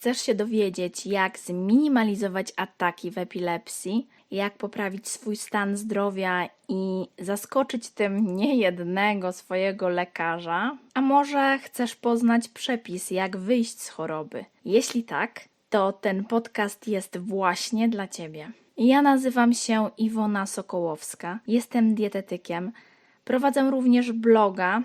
Chcesz się dowiedzieć, jak zminimalizować ataki w epilepsji, jak poprawić swój stan zdrowia i zaskoczyć tym niejednego swojego lekarza? A może chcesz poznać przepis, jak wyjść z choroby? Jeśli tak, to ten podcast jest właśnie dla Ciebie. Ja nazywam się Iwona Sokołowska, jestem dietetykiem. Prowadzę również bloga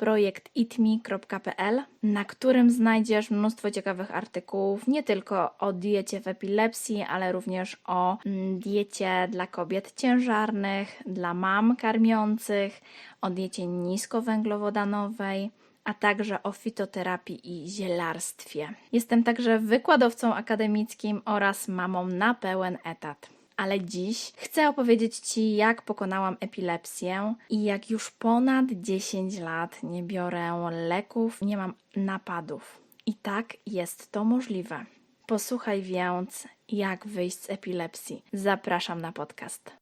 www.projektitme.pl, na którym znajdziesz mnóstwo ciekawych artykułów, nie tylko o diecie w epilepsji, ale również o mm, diecie dla kobiet ciężarnych, dla mam karmiących, o diecie niskowęglowodanowej, a także o fitoterapii i zielarstwie. Jestem także wykładowcą akademickim oraz mamą na pełen etat ale dziś chcę opowiedzieć Ci, jak pokonałam epilepsję i jak już ponad 10 lat nie biorę leków, nie mam napadów. I tak jest to możliwe. Posłuchaj więc, jak wyjść z epilepsji. Zapraszam na podcast.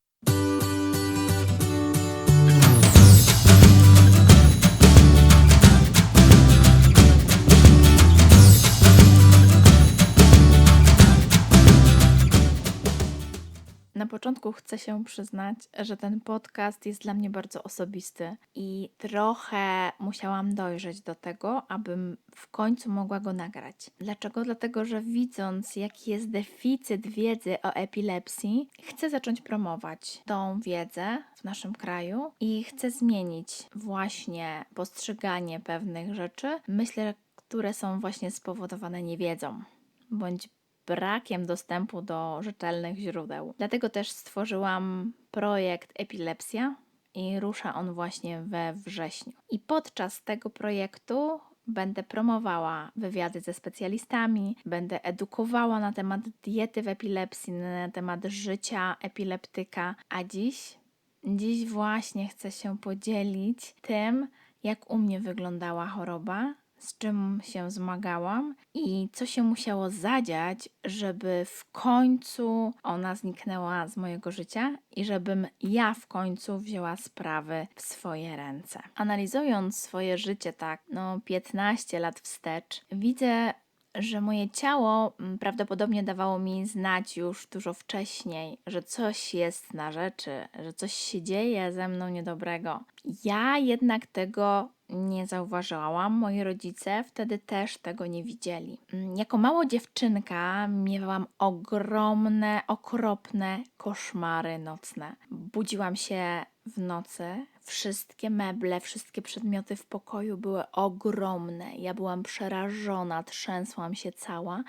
Na początku chcę się przyznać, że ten podcast jest dla mnie bardzo osobisty i trochę musiałam dojrzeć do tego, abym w końcu mogła go nagrać. Dlaczego? Dlatego, że widząc, jaki jest deficyt wiedzy o epilepsji, chcę zacząć promować tą wiedzę w naszym kraju i chcę zmienić właśnie postrzeganie pewnych rzeczy. Myślę, które są właśnie spowodowane niewiedzą bądź brakiem dostępu do rzetelnych źródeł. Dlatego też stworzyłam projekt Epilepsja i rusza on właśnie we wrześniu. I podczas tego projektu będę promowała wywiady ze specjalistami, będę edukowała na temat diety w epilepsji, na temat życia epileptyka, a dziś Dziś właśnie chcę się podzielić tym, jak u mnie wyglądała choroba, z czym się zmagałam i co się musiało zadziać, żeby w końcu ona zniknęła z mojego życia i żebym ja w końcu wzięła sprawy w swoje ręce. Analizując swoje życie tak, no 15 lat wstecz, widzę, że moje ciało mm, prawdopodobnie dawało mi znać już dużo wcześniej, że coś jest na rzeczy, że coś się dzieje ze mną niedobrego. Ja jednak tego nie zauważyłam. Moi rodzice wtedy też tego nie widzieli. Mm, jako mała dziewczynka miewałam ogromne, okropne koszmary nocne. Budziłam się w nocy. Wszystkie meble, wszystkie przedmioty w pokoju były ogromne. Ja byłam przerażona, trzęsłam się cała.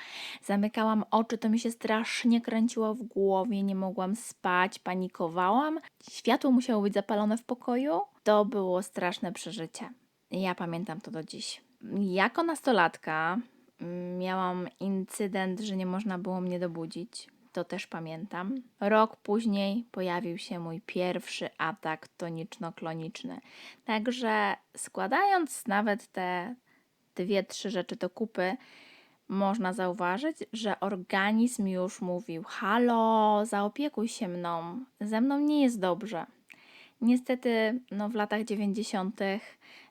Zamykałam oczy, to mi się strasznie kręciło w głowie, nie mogłam spać, panikowałam. Światło musiało być zapalone w pokoju. To było straszne przeżycie. Ja pamiętam to do dziś. Jako nastolatka miałam incydent, że nie można było mnie dobudzić. To też pamiętam. Rok później pojawił się mój pierwszy atak toniczno-kloniczny. Także składając nawet te dwie, trzy rzeczy do kupy, można zauważyć, że organizm już mówił: Halo, zaopiekuj się mną, ze mną nie jest dobrze. Niestety, no w latach 90.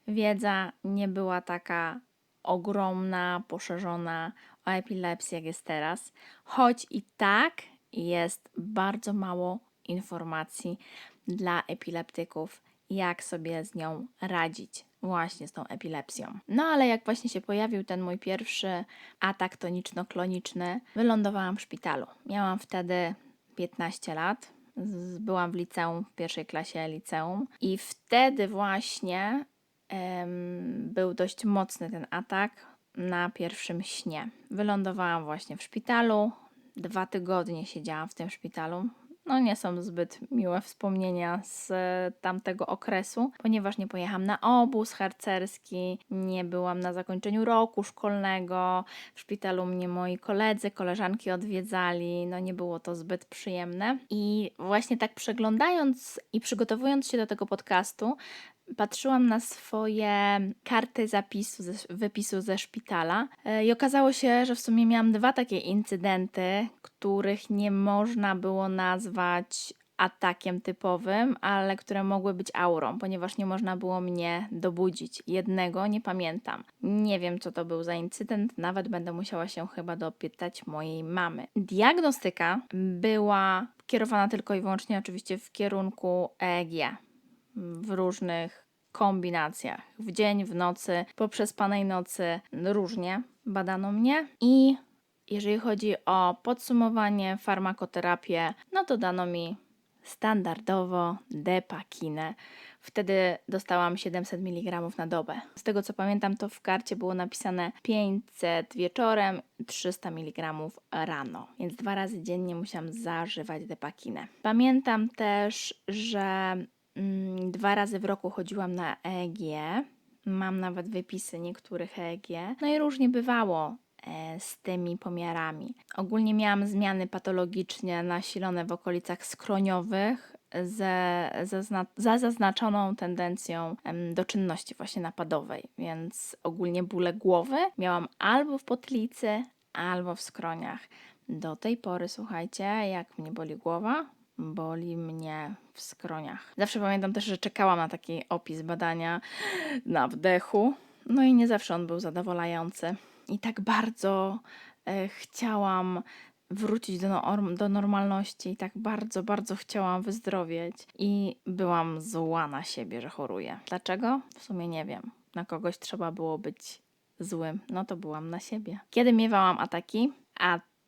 wiedza nie była taka ogromna, poszerzona o epilepsji, jak jest teraz, choć i tak jest bardzo mało informacji dla epileptyków, jak sobie z nią radzić, właśnie z tą epilepsją. No ale jak właśnie się pojawił ten mój pierwszy atak toniczno-kloniczny, wylądowałam w szpitalu. Miałam wtedy 15 lat, byłam w liceum, w pierwszej klasie liceum i wtedy właśnie był dość mocny ten atak na pierwszym śnie. Wylądowałam właśnie w szpitalu, dwa tygodnie siedziałam w tym szpitalu. No nie są zbyt miłe wspomnienia z tamtego okresu, ponieważ nie pojechałam na obóz harcerski, nie byłam na zakończeniu roku szkolnego. W szpitalu mnie moi koledzy, koleżanki odwiedzali, no nie było to zbyt przyjemne. I właśnie tak przeglądając i przygotowując się do tego podcastu, patrzyłam na swoje karty zapisu, wypisu ze szpitala e, i okazało się, że w sumie miałam dwa takie incydenty, których nie można było nazwać atakiem typowym, ale które mogły być aurą, ponieważ nie można było mnie dobudzić. Jednego nie pamiętam. Nie wiem, co to był za incydent, nawet będę musiała się chyba dopytać mojej mamy. Diagnostyka była kierowana tylko i wyłącznie oczywiście w kierunku EEG w różnych kombinacjach. W dzień, w nocy, po przespanej nocy różnie badano mnie i jeżeli chodzi o podsumowanie, farmakoterapię, no to dano mi standardowo depakinę. Wtedy dostałam 700 mg na dobę. Z tego co pamiętam, to w karcie było napisane 500 wieczorem, 300 mg rano, więc dwa razy dziennie musiałam zażywać depakinę. Pamiętam też, że dwa razy w roku chodziłam na EEG. Mam nawet wypisy niektórych EEG. No i różnie bywało e, z tymi pomiarami. Ogólnie miałam zmiany patologicznie nasilone w okolicach skroniowych ze, za zaznaczoną tendencją do czynności właśnie napadowej, więc ogólnie bóle głowy miałam albo w potlicy, albo w skroniach. Do tej pory, słuchajcie, jak mnie boli głowa, boli mnie w skroniach. Zawsze pamiętam też, że czekałam na taki opis badania na wdechu, no i nie zawsze on był zadowalający. I tak bardzo e, chciałam wrócić do, norm, do normalności, i tak bardzo, bardzo chciałam wyzdrowieć i byłam zła na siebie, że choruję. Dlaczego? W sumie nie wiem. Na kogoś trzeba było być złym. No to byłam na siebie. Kiedy miewałam ataki?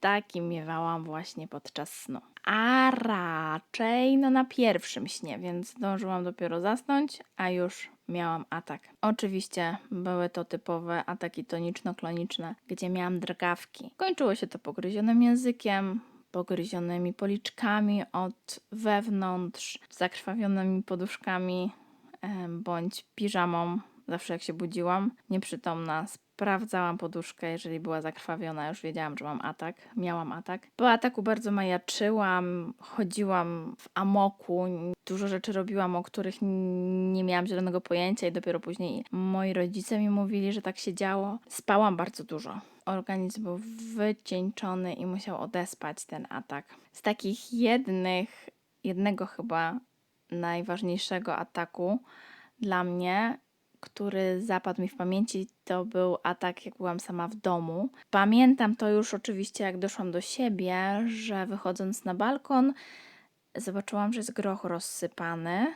Ataki miewałam właśnie podczas snu. A raczej no na pierwszym śnie, więc zdążyłam dopiero zasnąć, a już miałam atak. Oczywiście były to typowe ataki toniczno-kloniczne, gdzie miałam drgawki. Kończyło się to pogryzionym językiem, pogryzionymi policzkami od wewnątrz, zakrwawionymi poduszkami bądź piżamą. Zawsze jak się budziłam, nieprzytomna, sprawdzałam poduszkę, jeżeli była zakrwawiona, już wiedziałam, że mam atak, miałam atak. Po ataku bardzo majaczyłam, chodziłam w amoku, dużo rzeczy robiłam, o których nie miałam zielonego pojęcia i dopiero później moi rodzice mi mówili, że tak się działo. Spałam bardzo dużo. Organizm był wycieńczony i musiał odespać ten atak. Z takich jednych, jednego chyba najważniejszego ataku dla mnie który zapadł mi w pamięci, to był atak, jak byłam sama w domu. Pamiętam to już oczywiście, jak doszłam do siebie, że wychodząc na balkon, zobaczyłam, że jest groch rozsypany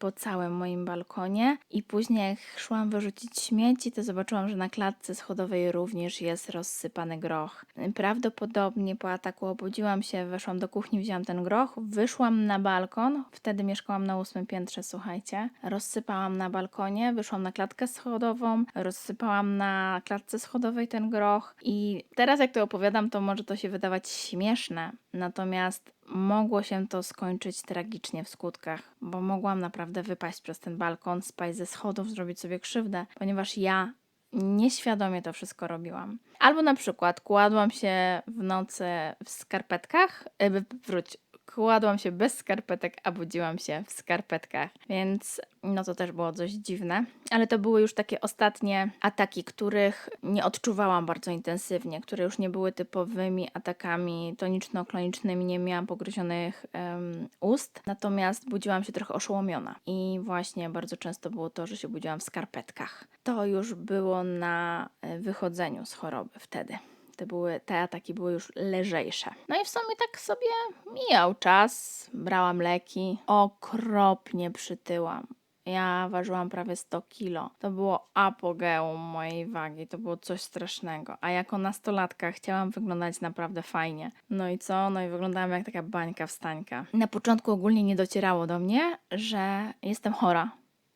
po całym moim balkonie i później jak szłam wyrzucić śmieci, to zobaczyłam, że na klatce schodowej również jest rozsypany groch. Prawdopodobnie po ataku obudziłam się, weszłam do kuchni, wzięłam ten groch, wyszłam na balkon, wtedy mieszkałam na ósmym piętrze, słuchajcie. Rozsypałam na balkonie, wyszłam na klatkę schodową, rozsypałam na klatce schodowej ten groch i teraz jak to opowiadam, to może to się wydawać śmieszne, natomiast mogło się to skończyć tragicznie w skutkach, bo mogłam naprawdę wypaść przez ten balkon, spaść ze schodów, zrobić sobie krzywdę, ponieważ ja nieświadomie to wszystko robiłam. Albo na przykład kładłam się w nocy w skarpetkach, w- wróć, kładłam się bez skarpetek, a budziłam się w skarpetkach, więc no to też było dość dziwne. Ale to były już takie ostatnie ataki, których nie odczuwałam bardzo intensywnie, które już nie były typowymi atakami toniczno-klonicznymi, nie miałam pogryzionych em, ust, natomiast budziłam się trochę oszołomiona. I właśnie bardzo często było to, że się budziłam w skarpetkach. To już było na e, wychodzeniu z choroby wtedy te, były, te ataki były już lżejsze. No i w sumie tak sobie mijał czas, brałam leki, okropnie przytyłam. Ja ważyłam prawie 100 kilo. To było apogeum mojej wagi, to było coś strasznego. A jako nastolatka chciałam wyglądać naprawdę fajnie. No i co? No i wyglądałam jak taka bańka wstańka. Na początku ogólnie nie docierało do mnie, że jestem chora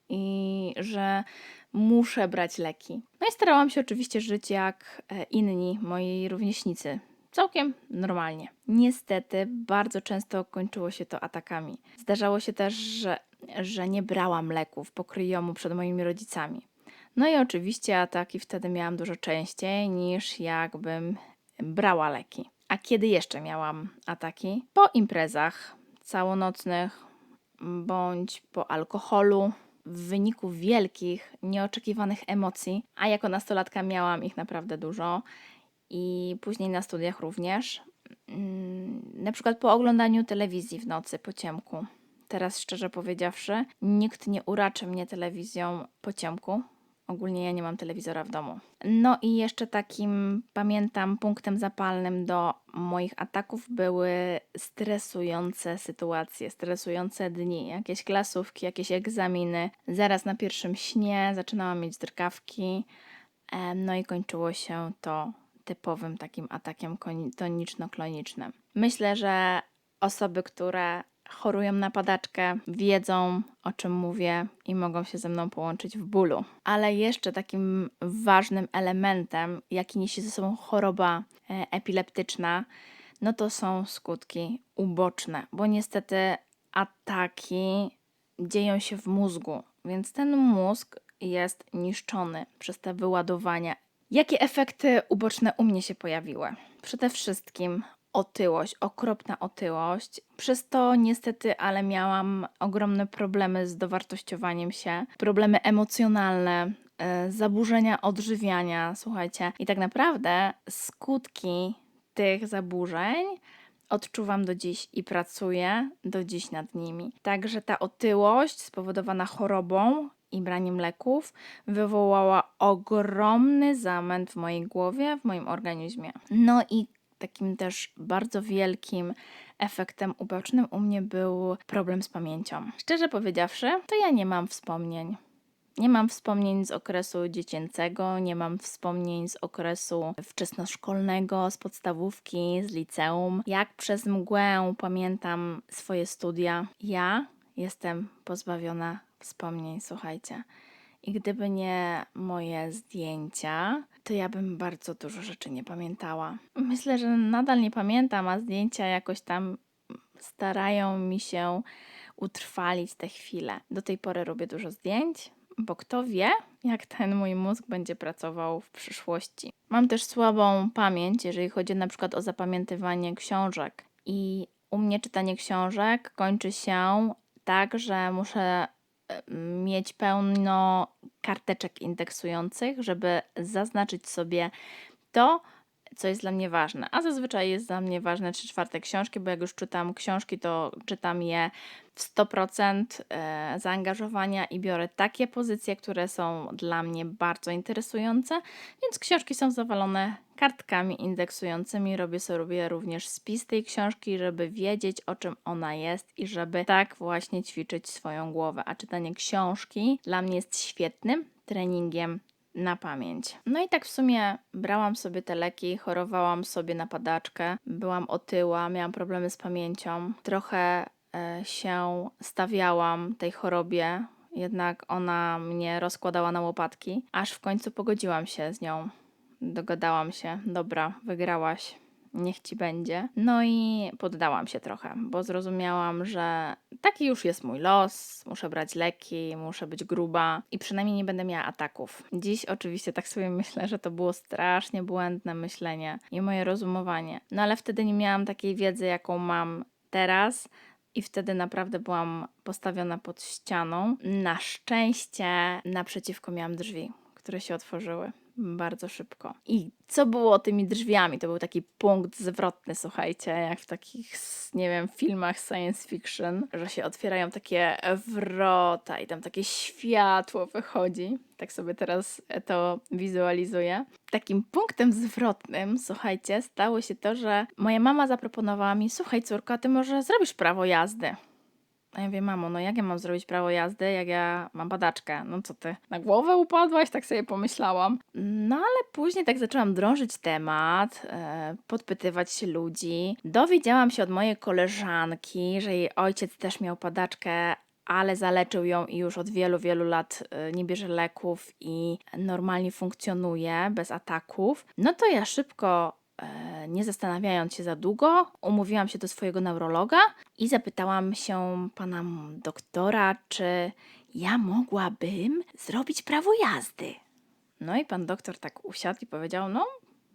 i że muszę brać leki. No i starałam się oczywiście żyć jak e, inni moi rówieśnicy. Całkiem normalnie. Niestety bardzo często kończyło się to atakami. Zdarzało się też, że, że nie brałam leków pokryjomu przed moimi rodzicami. No i oczywiście ataki wtedy miałam dużo częściej niż jakbym brała leki. A kiedy jeszcze miałam ataki? Po imprezach całonocnych bądź po alkoholu, w wyniku wielkich, nieoczekiwanych emocji, a jako nastolatka miałam ich naprawdę dużo i później na studiach również. Mm, Na przykład po oglądaniu telewizji w nocy po ciemku. Teraz szczerze powiedziawszy, nikt nie uraczy mnie telewizją po ciemku. Ogólnie ja nie mam telewizora w domu. No i jeszcze takim, pamiętam, punktem zapalnym do moich ataków były stresujące sytuacje, stresujące dni, jakieś klasówki, jakieś egzaminy. Zaraz na pierwszym śnie zaczynałam mieć drgawki, no i kończyło się to typowym takim atakiem toniczno-klonicznym. Myślę, że osoby, które chorują na padaczkę, wiedzą o czym mówię i mogą się ze mną połączyć w bólu. Ale jeszcze takim ważnym elementem, jaki niesie ze sobą choroba e, epileptyczna, no to są skutki uboczne, bo niestety ataki dzieją się w mózgu, więc ten mózg jest niszczony przez te wyładowania. Jakie efekty uboczne u mnie się pojawiły? Przede wszystkim otyłość, okropna otyłość. Przez to niestety, ale miałam ogromne problemy z dowartościowaniem się, problemy emocjonalne, e, zaburzenia odżywiania, słuchajcie. I tak naprawdę skutki tych zaburzeń odczuwam do dziś i pracuję do dziś nad nimi. Także ta otyłość spowodowana chorobą i braniem leków wywołała ogromny zamęt w mojej głowie, w moim organizmie. No i takim też bardzo wielkim efektem ubocznym u mnie był problem z pamięcią. Szczerze powiedziawszy, to ja nie mam wspomnień. Nie mam wspomnień z okresu dziecięcego, nie mam wspomnień z okresu wczesnoszkolnego, z podstawówki, z liceum. Jak przez mgłę pamiętam swoje studia, ja jestem pozbawiona wspomnień, słuchajcie. I gdyby nie moje zdjęcia, to ja bym bardzo dużo rzeczy nie pamiętała. Myślę, że nadal nie pamiętam, a zdjęcia jakoś tam starają mi się utrwalić te chwile. Do tej pory robię dużo zdjęć, bo kto wie, jak ten mój mózg będzie pracował w przyszłości. Mam też słabą pamięć, jeżeli chodzi na przykład o zapamiętywanie książek. I u mnie czytanie książek kończy się tak, że muszę mieć pełno karteczek indeksujących, żeby zaznaczyć sobie to, co jest dla mnie ważne. A zazwyczaj jest dla mnie ważne 3 czwarte książki, bo jak już czytam książki, to czytam je w 100% e, zaangażowania i biorę takie pozycje, które są dla mnie bardzo interesujące, więc książki są zawalone kartkami indeksującymi. Robię sobie również spis tej książki, żeby wiedzieć, o czym ona jest i żeby tak właśnie ćwiczyć swoją głowę. A czytanie książki dla mnie jest świetnym treningiem na pamięć. No i tak w sumie brałam sobie te leki, chorowałam sobie na padaczkę, byłam otyła, miałam problemy z pamięcią, trochę e, się stawiałam tej chorobie, jednak ona mnie rozkładała na łopatki, aż w końcu pogodziłam się z nią. Dogadałam się, dobra, wygrałaś, niech ci będzie. No i poddałam się trochę, bo zrozumiałam, że taki już jest mój los, muszę brać leki, muszę być gruba i przynajmniej nie będę miała ataków. Dziś oczywiście tak sobie myślę, że to było strasznie błędne myślenie i moje rozumowanie. No ale wtedy nie miałam takiej wiedzy, jaką mam teraz. I wtedy naprawdę byłam postawiona pod ścianą. Na szczęście naprzeciwko miałam drzwi, które się otworzyły bardzo szybko. I co było tymi drzwiami? To był taki punkt zwrotny, słuchajcie, jak w takich, nie wiem, filmach science fiction, że się otwierają takie wrota i tam takie światło wychodzi. Tak sobie teraz to wizualizuję. Takim punktem zwrotnym, słuchajcie, stało się to, że moja mama zaproponowała mi: Słuchaj, córko, ty może zrobisz prawo jazdy. A ja mówię, mamo, no jak ja mam zrobić prawo jazdy, jak ja mam badaczkę? No co ty, na głowę upadłaś? Tak sobie pomyślałam. No ale później tak zaczęłam drążyć temat, e, podpytywać się ludzi. Dowiedziałam się od mojej koleżanki, że jej ojciec też miał padaczkę, ale zaleczył ją i już od wielu, wielu lat e, nie bierze leków i normalnie funkcjonuje bez ataków. No to ja szybko nie zastanawiając się za długo, umówiłam się do swojego neurologa i zapytałam się pana doktora, czy ja mogłabym zrobić prawo jazdy. No i pan doktor tak usiadł i powiedział: No,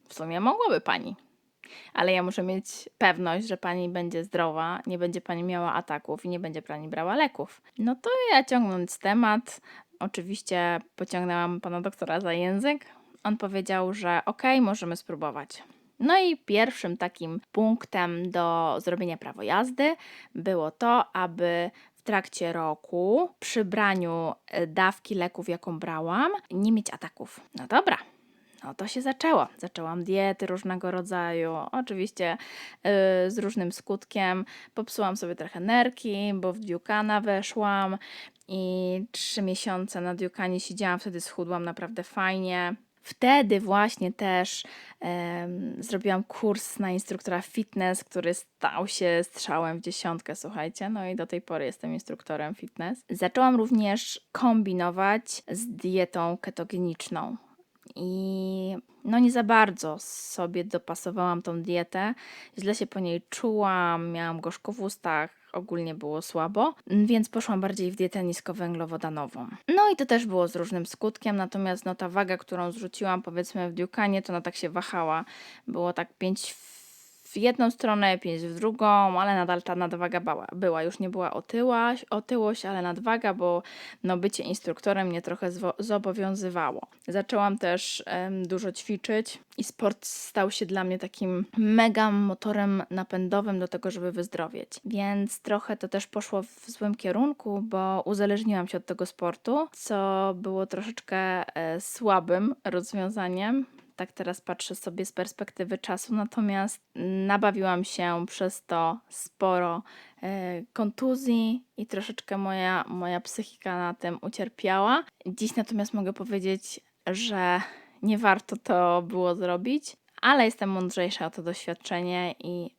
w sumie mogłaby pani. Ale ja muszę mieć pewność, że pani będzie zdrowa, nie będzie pani miała ataków i nie będzie pani brała leków. No to ja ciągnąc temat, oczywiście pociągnęłam pana doktora za język. On powiedział, że okej, możemy spróbować. No i pierwszym takim punktem do zrobienia prawo jazdy było to, aby w trakcie roku przy braniu e, dawki leków, jaką brałam, nie mieć ataków. No dobra. No to się zaczęło. Zaczęłam diety różnego rodzaju, oczywiście yy, z różnym skutkiem. Popsułam sobie trochę nerki, bo w Diukana weszłam i trzy miesiące na Diukanie siedziałam, wtedy schudłam naprawdę fajnie. Wtedy właśnie też zrobiłam kurs na instruktora fitness, który stał się strzałem w dziesiątkę, słuchajcie. No i do tej pory jestem instruktorem fitness. Zaczęłam również kombinować z dietą ketogeniczną. I no nie za bardzo sobie dopasowałam tą dietę. Źle się po niej czułam, miałam gorzko w ustach, ogólnie było słabo, więc poszłam bardziej w dietę niskowęglowodanową. No i to też było z różnym skutkiem, natomiast no ta waga, którą zrzuciłam powiedzmy w Diukanie, to ona tak się wahała. Było tak 5 w jedną stronę, pięć w drugą, ale nadal ta nadwaga była. była. Już nie była otyłaś, otyłość, ale nadwaga, bo no, bycie instruktorem mnie trochę zobowiązywało. Zaczęłam też um, dużo ćwiczyć i sport stał się dla mnie takim mega motorem napędowym do tego, żeby wyzdrowieć. Więc trochę to też poszło w złym kierunku, bo uzależniłam się od tego sportu, co było troszeczkę e, słabym rozwiązaniem, tak teraz patrzę sobie z perspektywy czasu, natomiast nabawiłam się przez to sporo e, kontuzji i troszeczkę moja, moja psychika na tym ucierpiała. Dziś natomiast mogę powiedzieć, że nie warto to było zrobić, ale jestem mądrzejsza o to doświadczenie i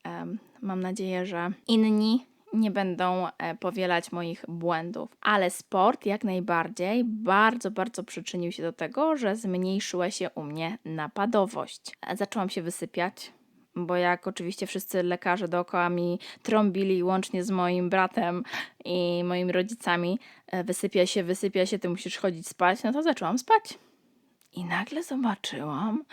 mam nadzieję, że inni nie będą e, powielać moich błędów. Ale sport jak najbardziej bardzo, bardzo przyczynił się do tego, że zmniejszyła się u mnie napadowość. Zaczęłam się wysypiać, bo jak oczywiście wszyscy lekarze dookoła mi trąbili, łącznie z moim bratem i moimi rodzicami, e, wysypia się, wysypia się, ty musisz chodzić spać, no to zaczęłam spać. I nagle zobaczyłam,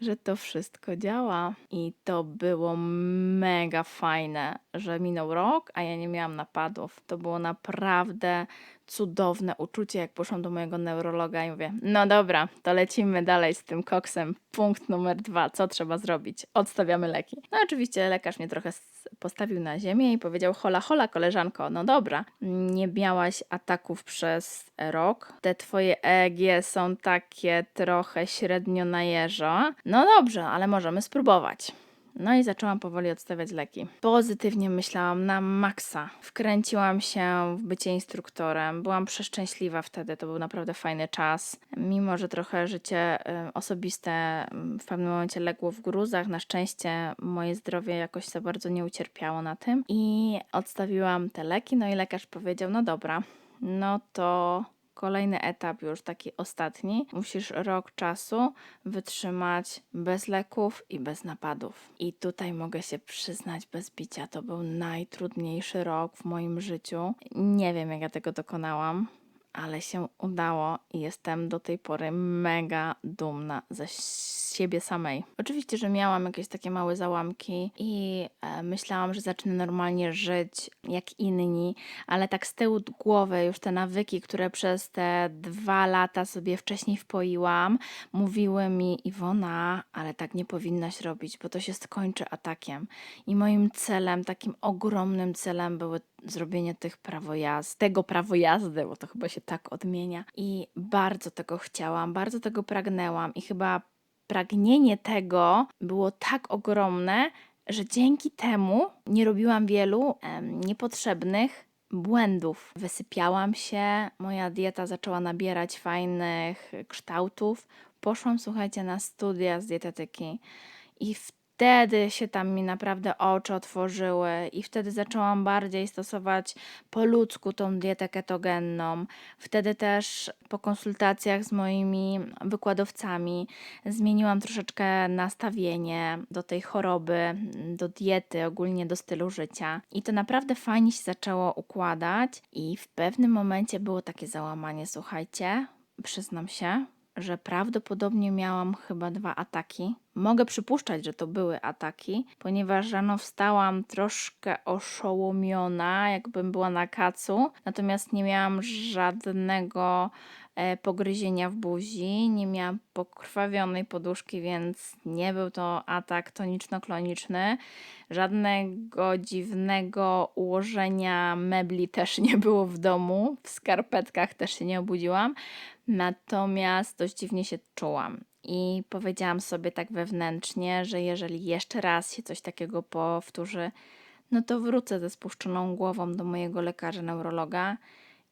że to wszystko działa. I to było mega fajne, że minął rok, a ja nie miałam napadów. To było naprawdę cudowne uczucie, jak poszłam do mojego neurologa i mówię, no dobra, to lecimy dalej z tym koksem. Punkt numer dwa, co trzeba zrobić? Odstawiamy leki. No oczywiście lekarz mnie trochę postawił na ziemię i powiedział, hola, hola koleżanko, no dobra, nie miałaś ataków przez rok, te twoje EEG są takie trochę średnio na jeżo. No dobrze, ale możemy spróbować. No i zaczęłam powoli odstawiać leki. Pozytywnie myślałam na maksa. Wkręciłam się w bycie instruktorem. Byłam przeszczęśliwa wtedy. To był naprawdę fajny czas. Mimo, że trochę życie y, osobiste y, w pewnym momencie legło w gruzach, na szczęście moje zdrowie jakoś za bardzo nie ucierpiało na tym. I odstawiłam te leki. No i lekarz powiedział: No dobra, no to kolejny etap, już taki ostatni. Musisz rok czasu wytrzymać bez leków i bez napadów. I tutaj mogę się przyznać bez bicia, to był najtrudniejszy rok w moim życiu. Nie wiem, jak ja tego dokonałam ale się udało i jestem do tej pory mega dumna ze siebie samej. Oczywiście, że miałam jakieś takie małe załamki i e, myślałam, że zacznę normalnie żyć jak inni, ale tak z tyłu głowy już te nawyki, które przez te dwa lata sobie wcześniej wpoiłam, mówiły mi Iwona, ale tak nie powinnaś robić, bo to się skończy atakiem. I moim celem, takim ogromnym celem były zrobienie tych prawo jazdy, tego prawo jazdy, bo to chyba się tak odmienia. I bardzo tego chciałam, bardzo tego pragnęłam i chyba pragnienie tego było tak ogromne, że dzięki temu nie robiłam wielu em, niepotrzebnych błędów. Wysypiałam się, moja dieta zaczęła nabierać fajnych kształtów. Poszłam, słuchajcie, na studia z dietetyki i w wtedy się tam mi naprawdę oczy otworzyły i wtedy zaczęłam bardziej stosować po ludzku tą dietę ketogenną. Wtedy też po konsultacjach z moimi wykładowcami zmieniłam troszeczkę nastawienie do tej choroby, do diety, ogólnie do stylu życia. I to naprawdę fajnie się zaczęło układać i w pewnym momencie było takie załamanie, słuchajcie, przyznam się, że prawdopodobnie miałam chyba dwa ataki. Mogę przypuszczać, że to były ataki, ponieważ rano wstałam troszkę oszołomiona, jakbym była na kacu, natomiast nie miałam żadnego e, pogryzienia w buzi, nie miałam pokrwawionej poduszki, więc nie był to atak toniczno-kloniczny. Żadnego dziwnego ułożenia mebli też nie było w domu. W skarpetkach też się nie obudziłam. Natomiast dość dziwnie się czułam. I powiedziałam sobie tak wewnętrznie, że jeżeli jeszcze raz się coś takiego powtórzy, no to wrócę ze spuszczoną głową do mojego lekarza neurologa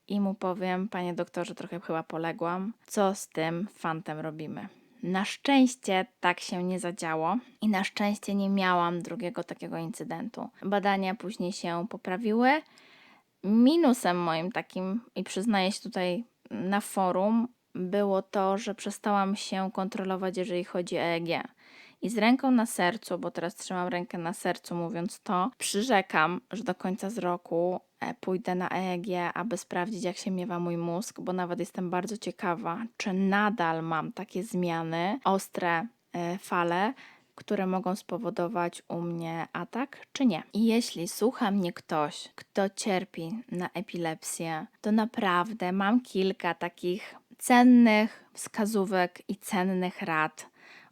i mu powiem, panie doktorze, trochę chyba poległam, co z tym fantem robimy. Na szczęście tak się nie zadziało i na szczęście nie miałam drugiego takiego incydentu. Badania później się poprawiły. Minusem moim takim, i przyznaję się tutaj na forum, było to, że przestałam się kontrolować, jeżeli chodzi o EEG. I z ręką na sercu, bo teraz trzymam rękę na sercu mówiąc to, przyrzekam, że do końca z roku e, pójdę na EEG, aby sprawdzić, jak się miewa mój mózg, bo nawet jestem bardzo ciekawa, czy nadal mam takie zmiany, ostre e, fale, które mogą spowodować u mnie atak, czy nie. I jeśli słucha mnie ktoś, kto cierpi na epilepsję, to naprawdę mam kilka takich cennych wskazówek i cennych rad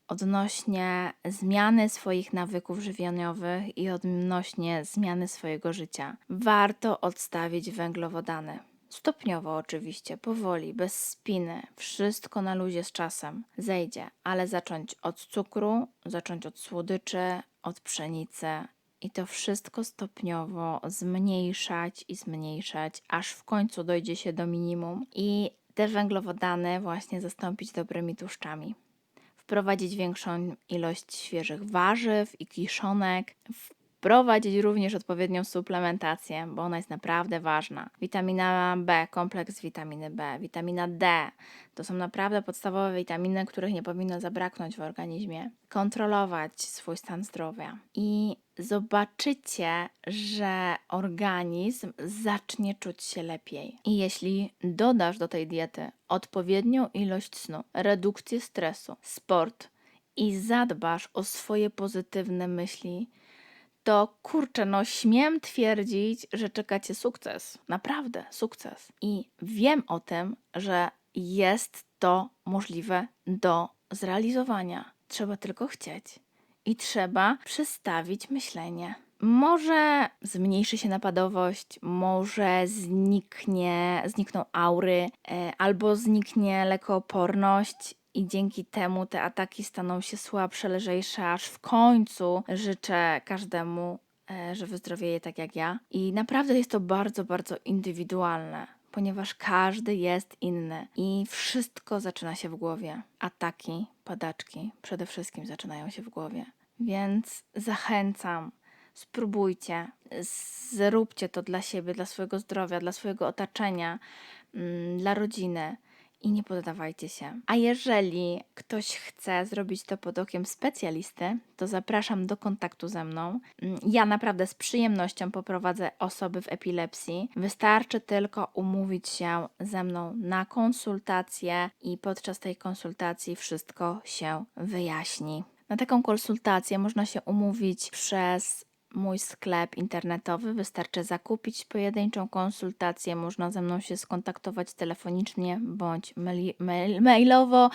odnośnie zmiany swoich nawyków żywieniowych i odnośnie zmiany swojego życia. Warto odstawić węglowodany. Stopniowo oczywiście, powoli, bez spiny, wszystko na luzie z czasem. Zejdzie, ale zacząć od cukru, zacząć od słodyczy, od pszenicy. I to wszystko stopniowo zmniejszać i zmniejszać, aż w końcu dojdzie się do minimum i te węglowodany właśnie zastąpić dobrymi tłuszczami. Wprowadzić większą ilość świeżych warzyw i kiszonek, wprowadzić również odpowiednią suplementację, bo ona jest naprawdę ważna. Witamina B, kompleks witaminy B, witamina D to są naprawdę podstawowe witaminy, których nie powinno zabraknąć w organizmie. Kontrolować swój stan zdrowia i zobaczycie, że organizm zacznie czuć się lepiej. I jeśli dodasz do tej diety odpowiednią ilość snu, redukcję stresu, sport i zadbasz o swoje pozytywne myśli, to kurczę, no śmiem twierdzić, że czeka cię sukces. Naprawdę, sukces. I wiem o tym, że jest to możliwe do zrealizowania. Trzeba tylko chcieć i trzeba przestawić myślenie. Może zmniejszy się napadowość, może zniknie, znikną aury, e, albo zniknie lekooporność i dzięki temu te ataki staną się słabsze, lżejsze, aż w końcu życzę każdemu, e, że wyzdrowieje tak jak ja. I naprawdę jest to bardzo, bardzo indywidualne, ponieważ każdy jest inny i wszystko zaczyna się w głowie. Ataki, padaczki przede wszystkim zaczynają się w głowie. Więc zachęcam, spróbujcie, zróbcie to dla siebie, dla swojego zdrowia, dla swojego otoczenia, mm, dla rodziny i nie poddawajcie się. A jeżeli ktoś chce zrobić to pod okiem specjalisty, to zapraszam do kontaktu ze mną. Mm, ja naprawdę z przyjemnością poprowadzę osoby w epilepsji. Wystarczy tylko umówić się ze mną na konsultację i podczas tej konsultacji wszystko się wyjaśni. Na taką konsultację można się umówić przez mój sklep internetowy. Wystarczy zakupić pojedynczą konsultację. Można ze mną się skontaktować telefonicznie bądź mail, mail, mailowo.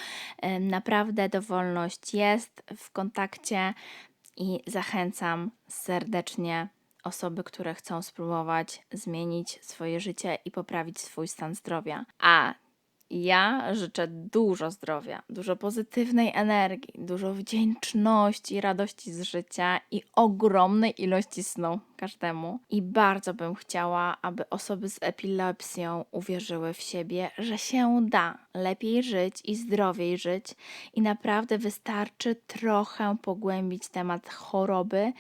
Naprawdę dowolność jest w kontakcie i zachęcam serdecznie osoby, które chcą spróbować zmienić swoje życie i poprawić swój stan zdrowia. A ja życzę dużo zdrowia, dużo pozytywnej energii, dużo wdzięczności, radości z życia i ogromnej ilości snu każdemu. I bardzo bym chciała, aby osoby z epilepsją uwierzyły w siebie, że się da lepiej żyć i zdrowiej żyć, i naprawdę wystarczy trochę pogłębić temat choroby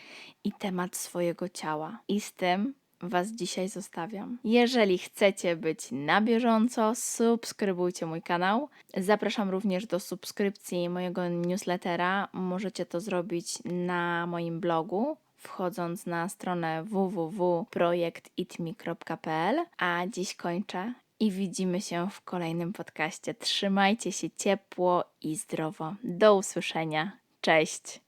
i temat swojego ciała. I z tym Was dzisiaj zostawiam. Jeżeli chcecie być na bieżąco, subskrybujcie mój kanał. Zapraszam również do subskrypcji mojego newslettera. Możecie to zrobić na moim blogu wchodząc na stronę www.projektitme.pl. A dziś kończę i widzimy się w kolejnym podcaście. Trzymajcie się ciepło i zdrowo. Do usłyszenia. Cześć.